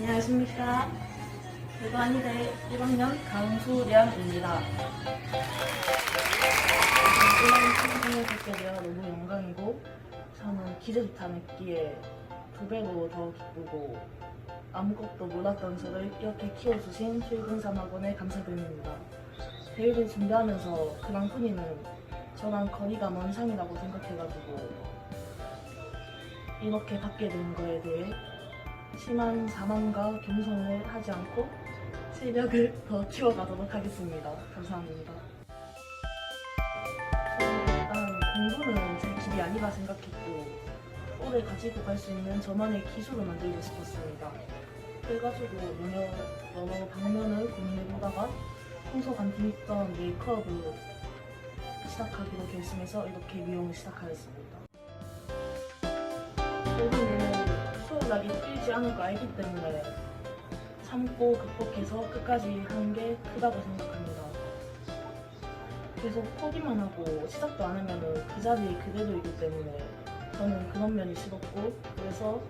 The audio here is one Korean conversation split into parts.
안녕하십니까. 대관이대 1학년 강수량입니다. 친구를 뵙게 되어 너무 영광이고, 저는 기대도 않았기에 두 배로 더 기쁘고, 아무것도 몰랐던 저를 이렇게 키워주신 출근산학원에 감사드립니다. 대회를 준비하면서 그랑프니는 저랑 거리가 먼 상이라고 생각해가지고, 이렇게 받게 된 거에 대해 심한 자만과 겸손을 하지 않고 실력을 더 키워가도록 하겠습니다. 감사합니다. 일단 공부는 제 길이 아니라 생각했고 오래 가지고 갈 수 있는 저만의 기술을 만들고 싶었습니다. 그래가지고 여러, 여러 방면을 고민해보다가 평소 관심 있던 메이크업을 시작하기로 결심해서 이렇게 미용을 시작하였습니다. 수월하게 풀리지 않을 거 알기 때문에 참고 극복해서 끝까지 하는 게 크다고 생각합니다. 계속 포기만 하고 시작도 안 하면 그 자리에 그대로 있기 때문에 저는 그런 면이 싫었고 그래서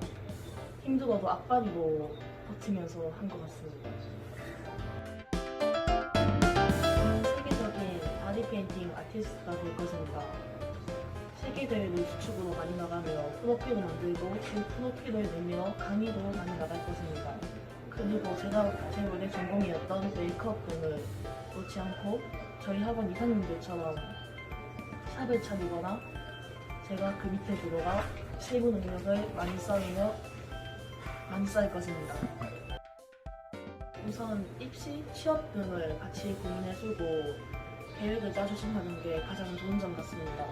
힘들어도 앞발이로 버티면서 한 것 같습니다. 저는 세계적인 바디 페인팅 아티스트가 될 것입니다. 세계대회를 주축으로 많이 나가며 프로필을 만들고 그 프로필을 내밀어 강의도 많이 나갈 것입니다. 그리고 제가 제 원래 전공이었던 메이크업 등을 놓지 않고 저희 학원 이사님들처럼 샵을 차리거나 제가 그 밑에 들어가 실무 능력을 많이 쌓으며 많이 쌓을 것입니다. 우선 입시, 취업 등을 같이 고민해주고 계획을 짜주신다는 게 가장 좋은 점 같습니다.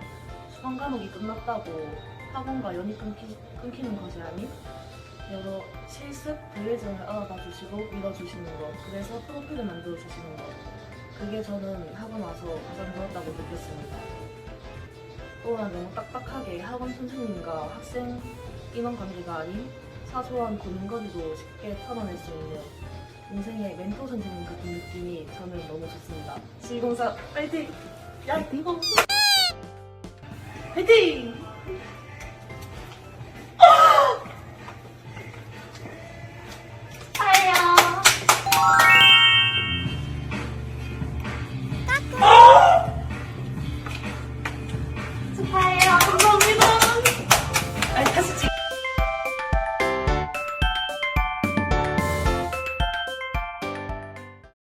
수강 과목이 끝났다고 학원과 연이 끊기, 끊기는 것이 아닌 여러 실습, 대회전을 알아봐 주시고 믿어주시는 것 그래서 프로필을 만들어 주시는 것 그게 저는 학원 와서 가장 좋았다고 느꼈습니다. 또한 너무 딱딱하게 학원 선생님과 학생 인원 관계가 아닌 사소한 고민거리도 쉽게 털어낼 수 있는 인생의 멘토 선생님 같은 느낌이 저는 너무 좋습니다. 시공사 파이팅! 야, 이거! 파이팅!